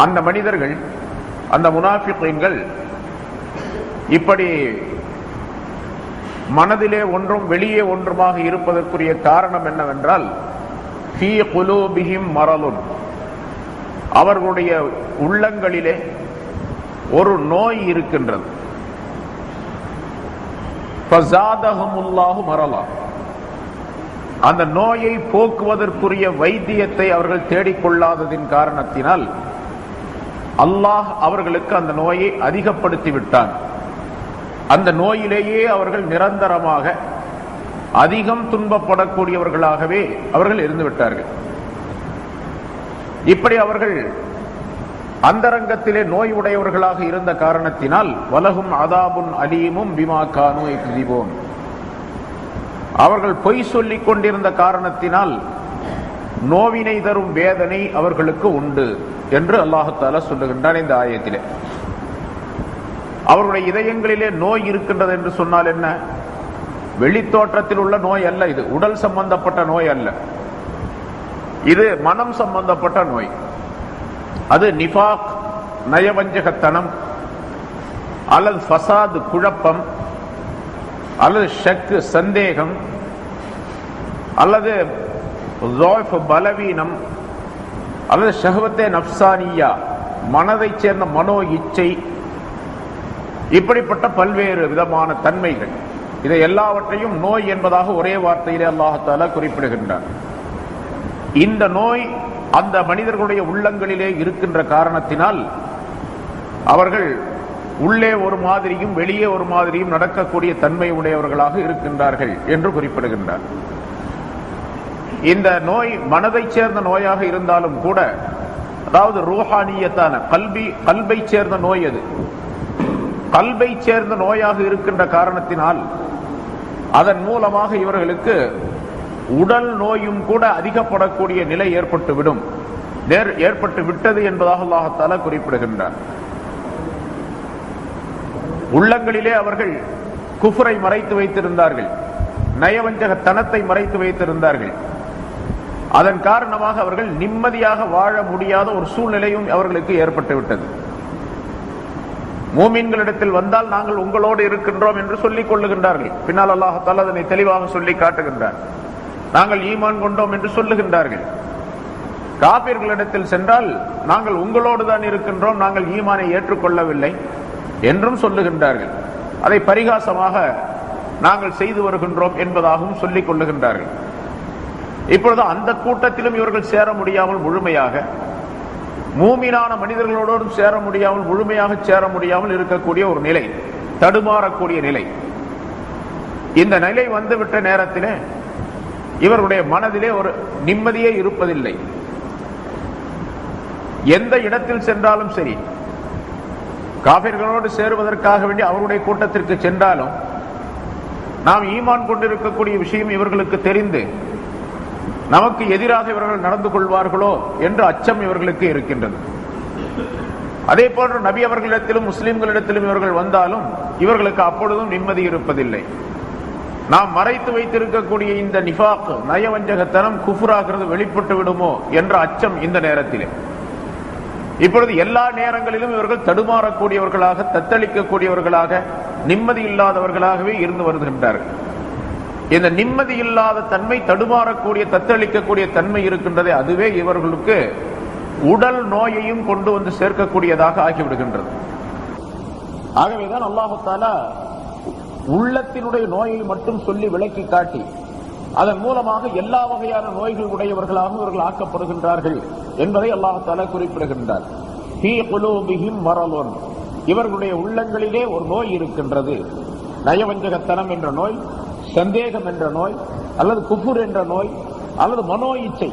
அந்த மனிதர்கள் அந்த முனாஃபிக்கீன்கள் இப்படி மனதிலே ஒன்றும் வெளியே ஒன்றுமாக இருப்பதற்குரிய காரணம் என்னவென்றால் ஃபீ குலூபிஹிம் மரலுன். அவர்களுடைய உள்ளங்களிலே ஒரு நோய் இருக்கின்றது. மரலா. அந்த நோயை போக்குவதற்குரிய வைத்தியத்தை அவர்கள் தேடிக்கொள்ளாததின் காரணத்தினால் அல்லாஹ் அவர்களுக்கு அந்த நோயை அதிகப்படுத்தி விட்டான் அந்த நோயிலேயே அவர்கள் நிரந்தரமாக அதிகம் துன்பப்படக்கூடியவர்களாகவே அவர்கள் இருந்து விட்டார்கள் இப்படி அவர்கள் அந்தரங்கத்திலே நோய் உடையவர்களாக இருந்த காரணத்தினால் வலகும் அதாபுன் அலீமும் பிமா கானு அவர்கள் பொய் சொல்லிக் கொண்டிருந்த காரணத்தினால் நோவினை தரும் வேதனை அவர்களுக்கு உண்டு என்று அல்லாஹால சொல்லுகின்றான் இந்த ஆயத்திலே. அவருடைய இதயங்களிலே நோய் இருக்கின்றது என்று சொன்னால் என்ன? வெளித்தோற்றத்தில் உள்ள நோய் அல்ல இது. உடல் சம்பந்தப்பட்ட நோய் அல்ல. இது மனம் சம்பந்தப்பட்ட நோய். அது நிஃபாக் நயவஞ்சகத்தனம் அல்லது ஃபசாது குழப்பம் அல்லது ஷக்கு சந்தேகம் அல்லது பலவீனம். அல்லது ஷஹவத்தே நப்சானியா மனதைச் சேர்ந்த மனோ இச்சை. இப்படிப்பட்ட பல்வேறு விதமான தன்மைகள். இதை எல்லாவற்றையும் நோய் என்பதாக ஒரே வார்த்தையிலே அல்லாஹால குறிப்பிடுகின்றார். இந்த நோய் அந்த மனிதர்களுடைய உள்ளங்களிலே இருக்கின்ற காரணத்தினால் அவர்கள் உள்ளே ஒரு மாதிரியும் வெளியே ஒரு மாதிரியும் நடக்கக்கூடிய தன்மை உடையவர்களாக இருக்கின்றார்கள் என்று குறிப்பிடுகின்றார். இந்த நோய் மனதை சேர்ந்த நோயாக இருந்தாலும் கூட அதாவது ரூஹானியத்தான கல்வி கல்வை சேர்ந்த நோய் அது. கல்வை சேர்ந்த நோயாக இருக்கின்ற காரணத்தினால் அதன் மூலமாக இவர்களுக்கு உடல் நோயும் கூட அதிகப்படக்கூடிய நிலை ஏற்பட்டு விடும் நேர் ஏற்பட்டு விட்டது என்பதாக அல்லாஹத்தால குறிப்பிடுகின்றார். உள்ளங்களிலே அவர்கள் குஃபரை மறைத்து வைத்திருந்தார்கள். நயவஞ்சக தனத்தை மறைத்து வைத்திருந்தார்கள். அதன் காரணமாக அவர்கள் நிம்மதியாக வாழ முடியாத ஒரு சூழ்நிலையும் அவர்களுக்கு ஏற்பட்டு விட்டது. வந்தால் நாங்கள் உங்களோடு இருக்கின்றோம் என்று சொல்லிக் கொள்ளுகின்றார்கள். பின்னால் அல்லாஹத்தால் அதனை தெளிவாக சொல்லி காட்டுகின்றார். நாங்கள் ஈமான் கொண்டோம் என்று சொல்லுகின்றார்கள். காப்பீர்களிடத்தில் சென்றால் நாங்கள் உங்களோடு தான் இருக்கின்றோம் நாங்கள் ஈமானை ஏற்றுக்கொள்ளவில்லை என்றும் சொல்லுகின்றார்கள். அதை பரிகாசமாக நாங்கள் செய்து வருகின்றோம் என்பதாகவும் சொல்லிக் கொள்ளுகின்றார்கள். இப்பொழுது அந்த கூட்டத்திலும் இவர்கள் சேர முடியாமல் முழுமையாக மூமினான மனிதர்களோடும் சேர முடியாமல் முழுமையாக சேர முடியாமல் இருக்கக்கூடிய ஒரு நிலை தடுமாறக்கூடிய நிலை. இந்த நிலை வந்துவிட்ட நேரத்திலே இவருடைய மனதிலே ஒரு நிம்மதியே இருப்பதில்லை. எந்த இடத்தில் சென்றாலும் சரி காபிர்களோடு சேருவதற்காக வேண்டி அவருடைய கூட்டத்திற்கு சென்றாலும் நாம் ஈமான் கொண்டிருக்கக்கூடிய விஷயம் இவர்களுக்கு தெரிந்து நமக்கு எதிராக இவர்கள் நடந்து கொள்வார்களோ என்று அச்சம் இவர்களுக்கு இருக்கின்றது. அதே போன்று நபி அவர்களிடத்திலும் முஸ்லிம்களிடத்திலும் இவர்கள் வந்தாலும் இவர்களுக்கு அப்பொழுதும் நிம்மதி இருப்பதில்லை. நாம் மறைத்து வைத்திருக்கக்கூடிய இந்த நிஃபாக் நயவஞ்சகத்தனம் குஃபுராகிறது வெளிப்பட்டு விடுமோ என்ற அச்சம் இந்த நேரத்திலே. இப்பொழுது எல்லா நேரங்களிலும் இவர்கள் தடுமாறக்கூடியவர்களாக தத்தளிக்கக்கூடியவர்களாக நிம்மதி இல்லாதவர்களாகவே இருந்து வருகின்றார்கள். இந்த நிம்மதி இல்லாத தன்மை தடுமாறக்கூடிய தத்தளிக்கக்கூடிய தன்மை இருக்கின்றதே அதுவே இவர்களுக்கு உடல் நோயையும் கொண்டு வந்து சேர்க்கக்கூடியதாக ஆகிவிடுகின்றது. ஆகவேதான் அல்லாஹால உள்ளத்தினுடைய நோயை மட்டும் சொல்லி விளக்கி காட்டி அதன் மூலமாக எல்லா வகையான நோய்கள் உடையவர்களாக இவர்கள் ஆக்கப்படுகின்றார்கள் என்பதை அல்லாஹால குறிப்பிடுகின்றார். "ஃபீ குலூபிஹிம் வரலோன் இவர்களுடைய உள்ளங்களிலே ஒரு நோய் இருக்கின்றது. நயவஞ்சகத்தனம் என்ற நோய் சந்தேகம் என்ற நோய் அல்லது குஃபுர் என்ற நோய் அல்லது மனோ இச்சை